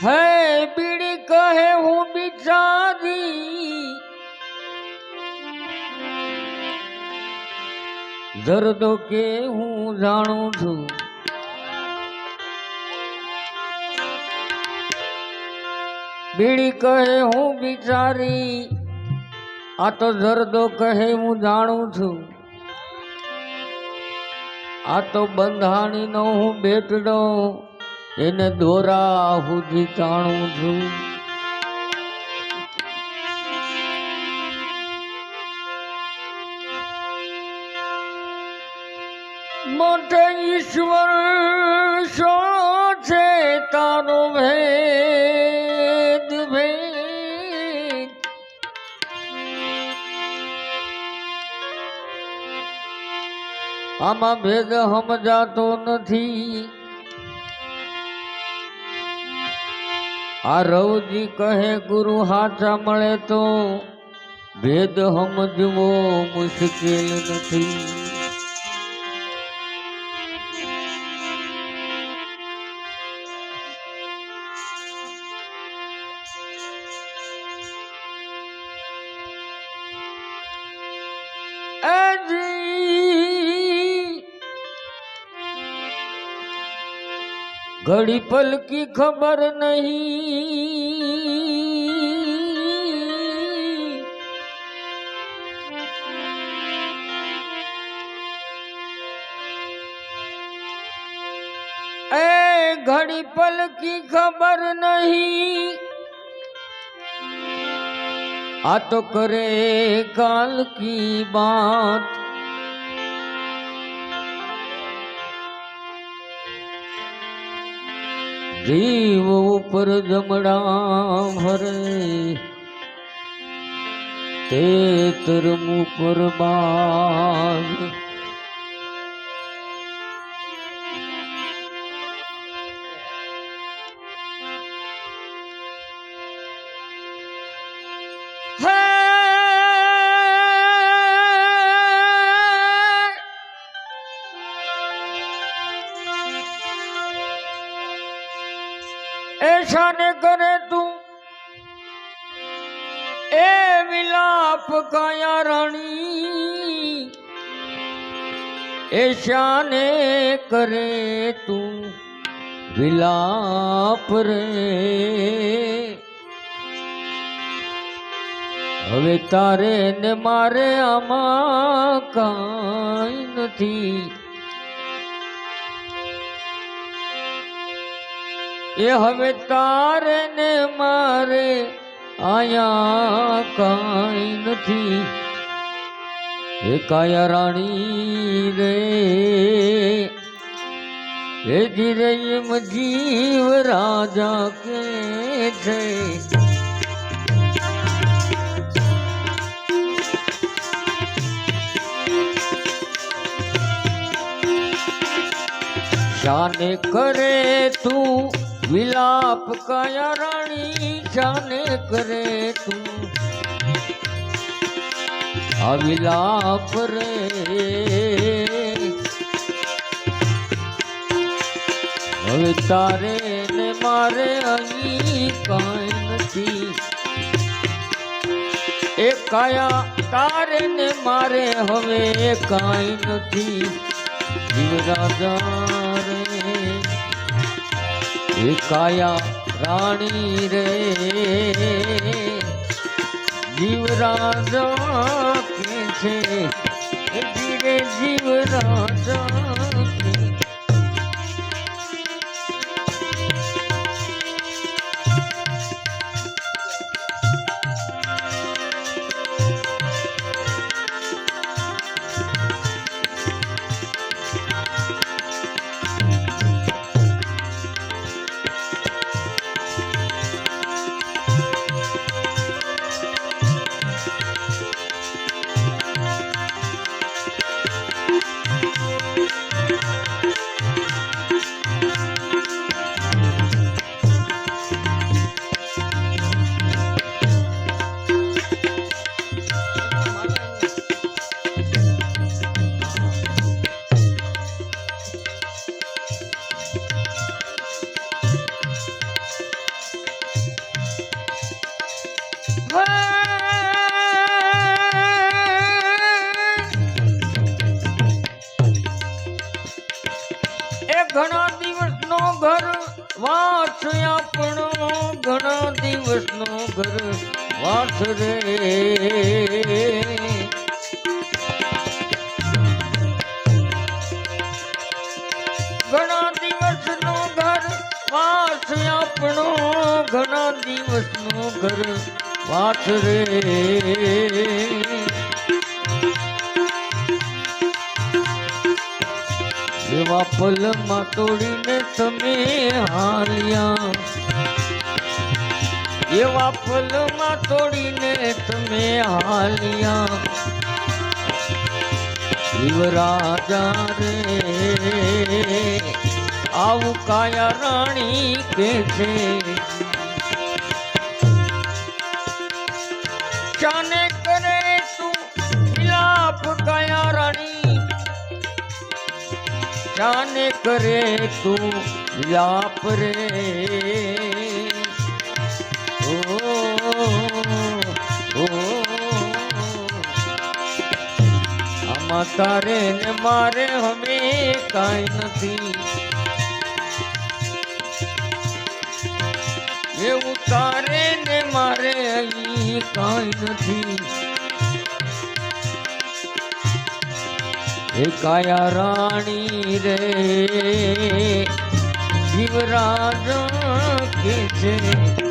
હે બીડી કહે હું બિચારી દર્દો કે હું જાણું છું. બીડી કહે હું બિચારી આ તો દર્દો કહે હું જાણું છું. આ તો બંધાણીનો હું બેટડો. એને દોરા સુધી તાણું છું. મોટે ઈશ્વર શો છે તારો ભેદ ભેદ આમાં ભેદ સમજાતો નથી. આ રવજી કહે ગુરુ હાચા મળે તો ભેદ સમજવો મુશ્કેલ નથી. ઘડી પલકી ખબર નહીં એ ઘડી પલકી ખબર નહીં આ તો કરે કાલ કી બાત જીવ ઉપર જમડા ભરે. તે તરમ ઉપર બાજ કરે તું? એ વિલાપ કયા રણી એ શાને કરે તું? વિલાપ રે. હવે તારે ને મારે આમાં કાંઈ નથી. એ હવે તારે ને મારે આયા કઈ નથી. એ કાયા રાણી રે, એ ધીરે જીવ રાજા કે છે. જાને કરે તું વિલાપ કયા રાણી જાને કરે તું? આ વિલાપ રે. હવે તારે ને મારે અહીં કઈ નથી. એ કાયા તારે ને મારે હવે કઈ નથી. રાજા રે એ કાયા રાણી રે. જીવરાજ કે છે? એ દિવસનો ઘર વાસ રે. ઘણા દિવસનો ઘર વાસ, આપણો ઘણા દિવસનો ઘર વાસ રે. એવા પલમાં તોડીને તમે હાલ્યા. એવા પલમાં તોડીને તમે હાલ્યા. શિવરાજા રે, આવું કાયા રાણી કે છે? ચાને કરે તું વિલાપ કાયા રાણી? ચાને કરે તું વિલાપ રે? તારે ને મારે હવે કાંઈ નથી. એવું તારે ને મારે અહીં કાંઈ નથી. એ રાણી રે શિવરાજ કે છે?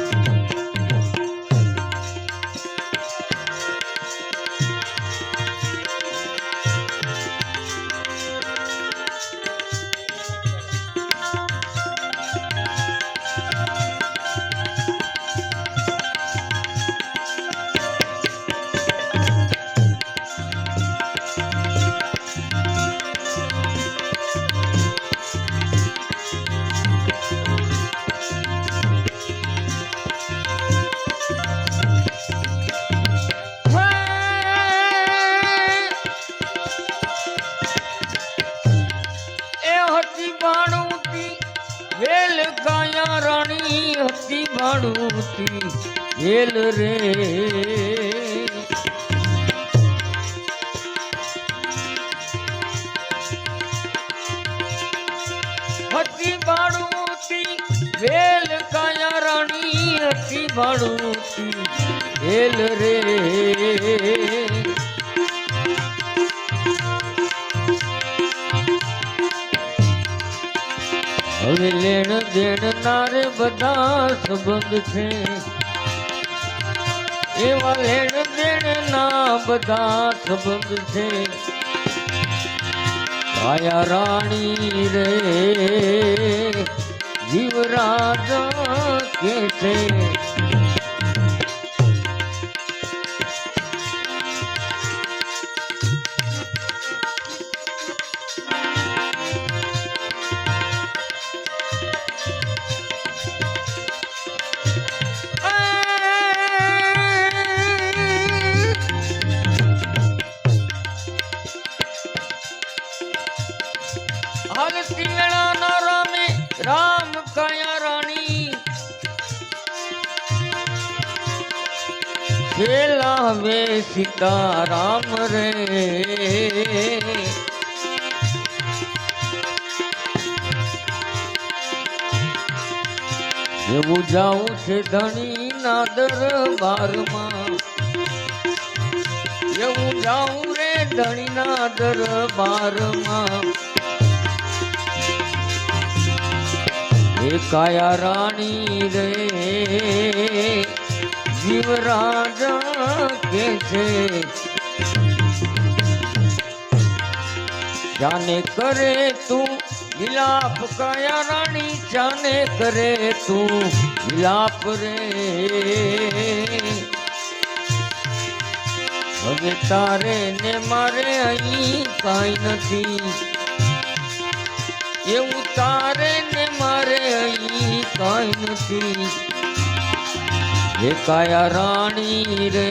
હતી ભાણુતી રે હતી ભાણુતી વેલ કાયા રાણી હતી ભાણુતી વેલ રે હવે નારે બધા સંબંધ છે. એવા લેણ દેણ ના બધા સંબંધ છે. આયા રાણી રે, જીવરાજ કે છે? ધણી ના દરબારમાં. એવું જાઉં રે ધણી ના દરબારમાં. એ કાયા રાણી રે, જીવરાજ કે છે? જાને કરે તું, વિલાપ કાયા રાણી જાને કરે તું? વિલાપ રે. હવે તારે ને મારે અહીં કાંઈ નથી. એવું તારે ને મારે અહીં કાંઈ નથી. હે કાયા રાણી રે.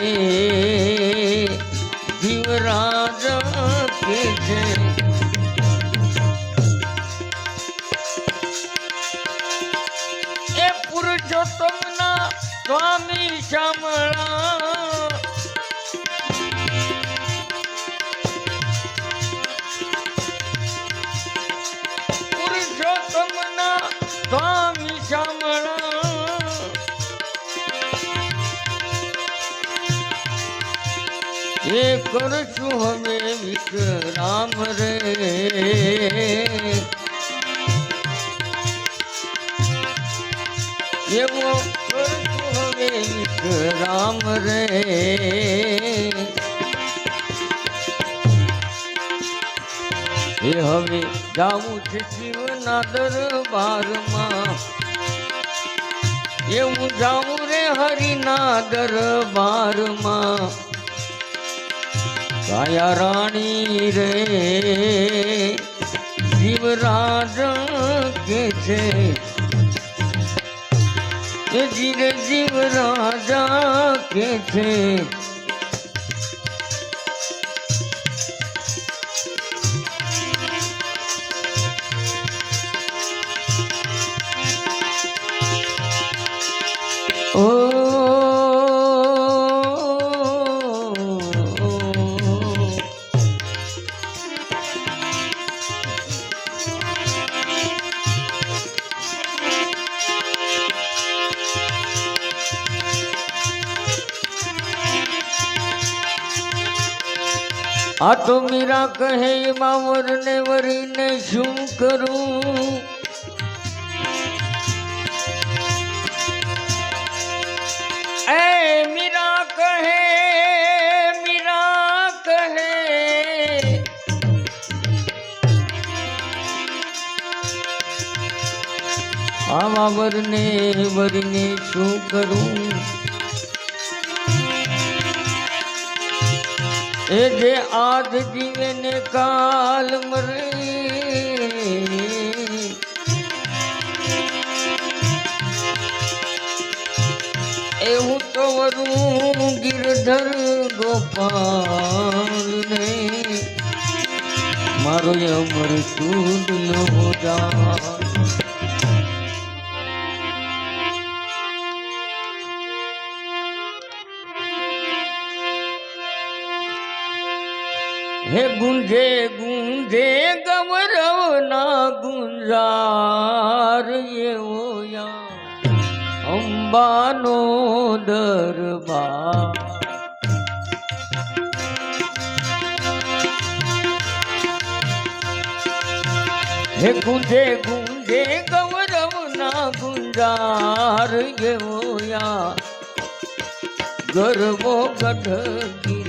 જીવરાજ કે છે? એ કરશું હવે વિક્રામ રે. એવો હવે વિક્રામ રે. એ હવે જાવું છે શિવના દરબારમાં. એવું જાવું રે હરિના દરબારમાં. કાયા રાણી રે જીવરાજ કે છે? જીરે જીવ રાજા કે છે? આ તો મીરા કહે એમાં વરને વરીને શું કરું? એ મીરા કહે મીરા કહે. આવા વરને વરીને શું કરું? એ જે આજ જીવે કાલ મરી. એવું તો વરું ગિરધર ગોપાલ ને મારો અમર સુદ નો જા. દરબાર. હે ગુંજે ગુંજે ગૌરવ ના ગુંજાર એવો યા ગરબો ગઢ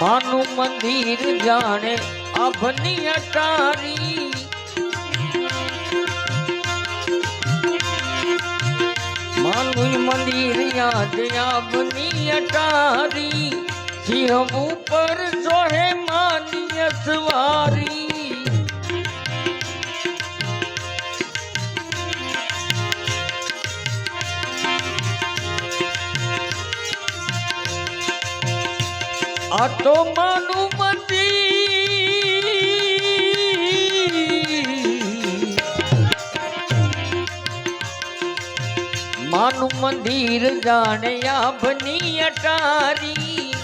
માનું મંદિર જાણે અભની અટારી. માનું મંદિર યાદ અભની અટારી. સિંહ ઉપર સોહે માની સવારી આ તો માનું મંદિર. માનું મંદિર જાણે આભની અટારી.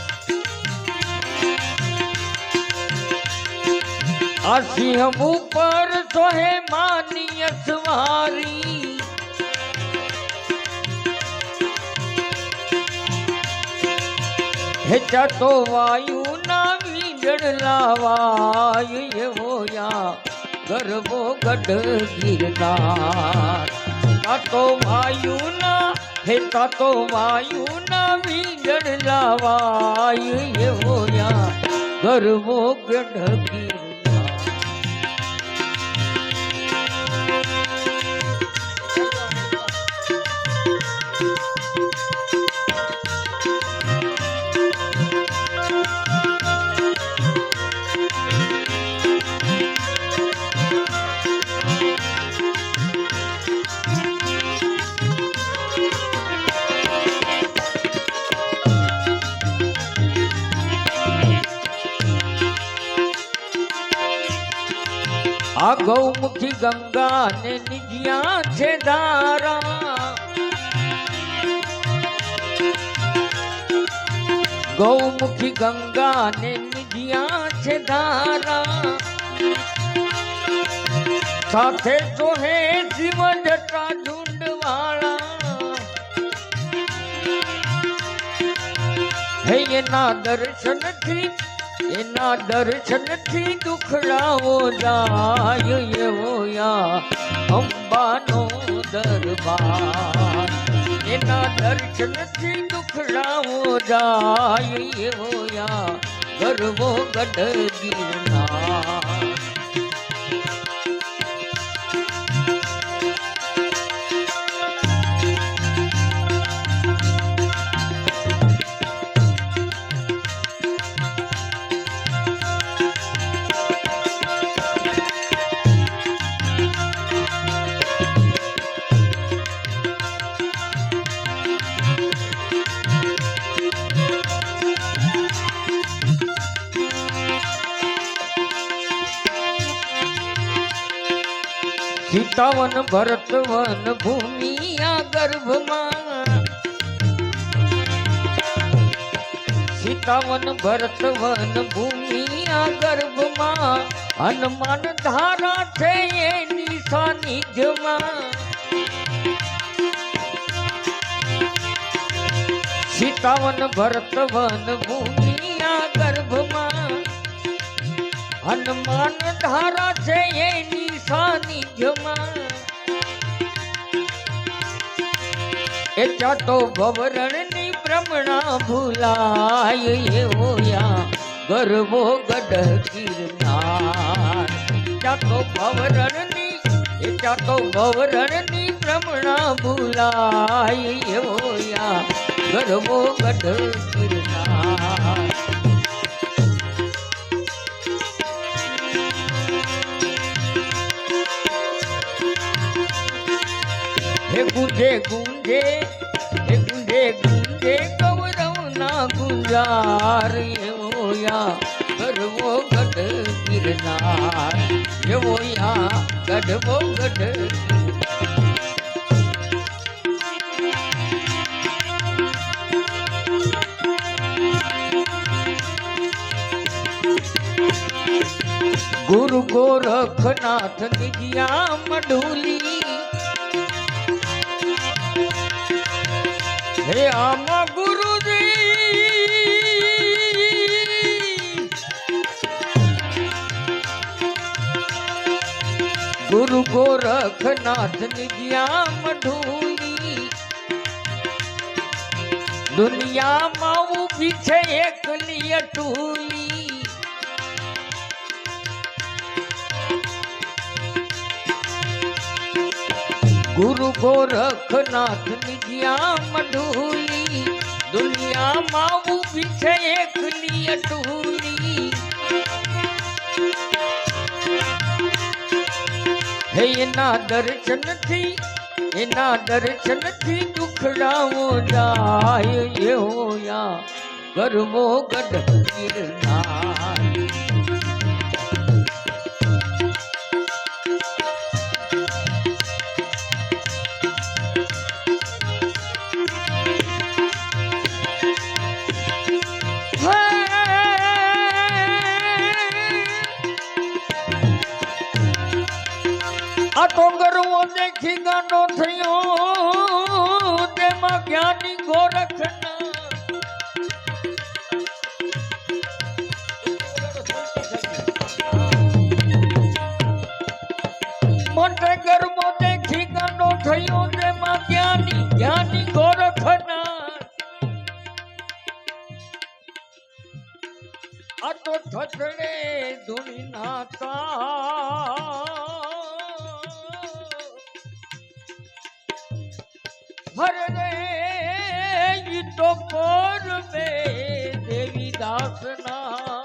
આ સિંહ ઉપર સોહે માની અસવારી. હેચા તો વાયુ ના વીજળ લાવાય એવો યા ગરબો ગઢ ગિરનાર. તા વાયુ ના હેતા તો વાયુ ના વીજળ લાવાય એવો યા ગરબો ગઢ ગિરનાર. આ ગૌમુખી ગંગા ને નિજ્યા છે ધારા. ગૌમુખી ગંગા ને નિજ્યા છે ધારા. સાથે જોહે જીવ જટા ઝુંડવાળા હે એના દર્શનથી એના દર્શનથી દુખડાઓ જાય એવો યા અંબાનો દરબાર. એના દર્શનથી દુખડાઓ જાય એવો યા ગરવો ગઢ ગિરનાર સીતાવન ભરતવન ભૂમિ આ ગર્ભમાં. સીતાવન ભરતવન ભૂમિ આ ગર્ભમાં. હનુમાન ધારા છે એની સાનિધ્યમાં સીતાવન ભરતવન ભૂમિ આ ગર્ભમાં. હનુમાન ધારા છે એની સાનિધ્યમાં એ ચાતો ભવરણની ભ્રમણા ભૂલાય એવો યા ગરબો ગઢ ગિરનાર ચાતો ભવરણની એ ચાતો ભવરણની ભ્રમણા ભૂલાય એવો યા ગરબો ગઢ ગિરનાર ગુંજે ગુંજે હે ગુંજે ગુંજે, ગૌરવ ના ગુંજાર, એવો યા કરવો ગઢ ગિરનાર, એવો યા ગઢવો ગઢ ગુરુ ગોરખનાથ નિજિયા મઢુલી હે આમ ગુરુજી. ગુરુ ગોરખનાથ નિજ્યા મઢુલી. દુનિયામાં ઊભી છે એકલી અટુલી. ગુરુ ગોરખનાથ જ્યાં મઢુલી, દુનિયામાં ઊભી છે એકલી અટુલી. હે એના દર્શનથી એના દર્શનથી દુખડાવો જાય એવો યા કરવો ગઢ ગિરનાર. દેખી ગાંડો થયો, તેમાં જ્ઞાની ગોરખના. મોટે ગરબો દેખી ગાંડો થયો, તેમાં જ્ઞાની જ્ઞાની ગોરખના. આ તો થથડે ધૂણી નાતા હરે રે ઈ તો કોર બે દેવી દાસના.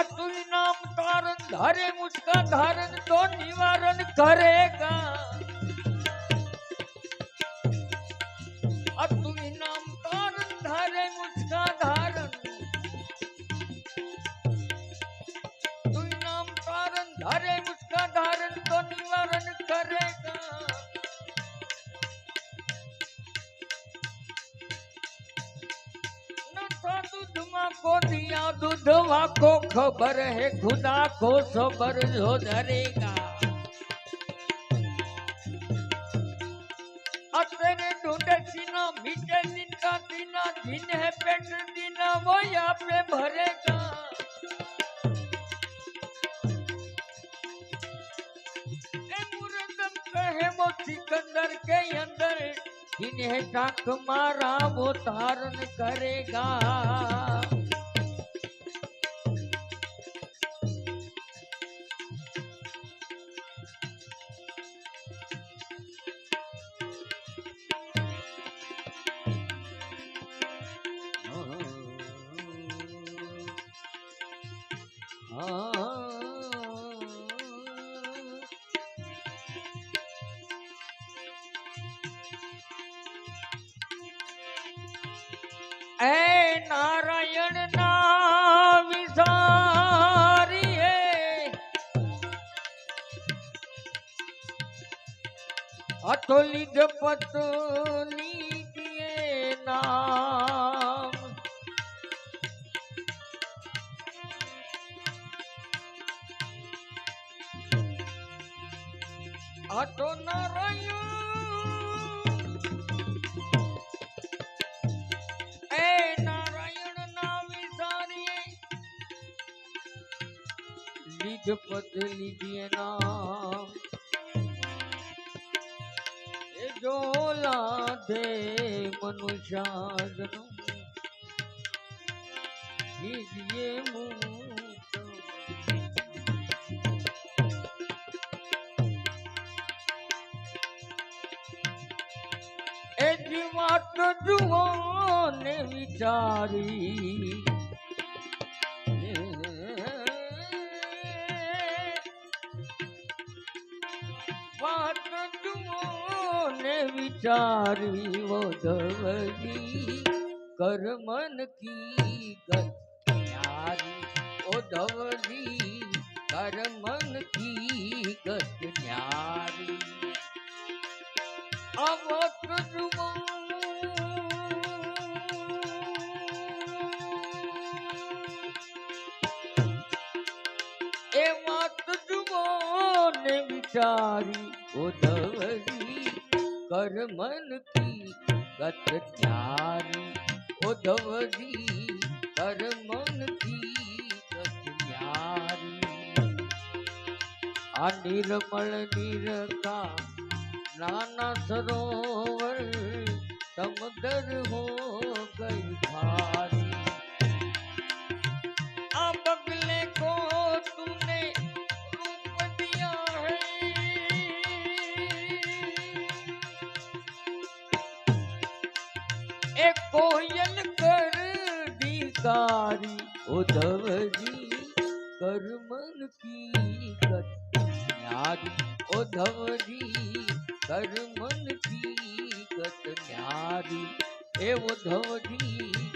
અતુલ નામ તારણ ધારે મુસ્કા ધારણ તો નિવારણ કરેગા को दिया दूधवा को खबर है, खुदा को सबर जो धरेगा। अतने ढूंढे सीना है पेट दीना, वो यहाँ पे भरेगा। वो सिकंदर के अंदर जिन्हें टाक मारा, वो धारण करेगा। એ નારાયણ ના વિસારી અતોલી પતની નામ. અતો નારાયણ લીધ પદ લીધીએ નામ એ જોલા દે મનુષ્યાદનું. લીધીએ મુક્ત એ જીવાત જુઓ ને વિચારી ને વિચારી ઓધવજી કરમન કી ગત્યારી ઓધવજી કરમન કી ગત્યારી અવત જુઓ એ વાત જુઓ ને વિચારી ઉધવજી કરમન કી ગત ન્યારી ઉધવજી કરમન કી ગત ન્યારી આ નિર્મળ નિરકા નાના સરોવર સમદર હો ગઈ ભારી आ માધવ જી કર્મન કી ગત ઉધવ જી કર્મન કી ગત ન્યારી? એ ઉધવ જી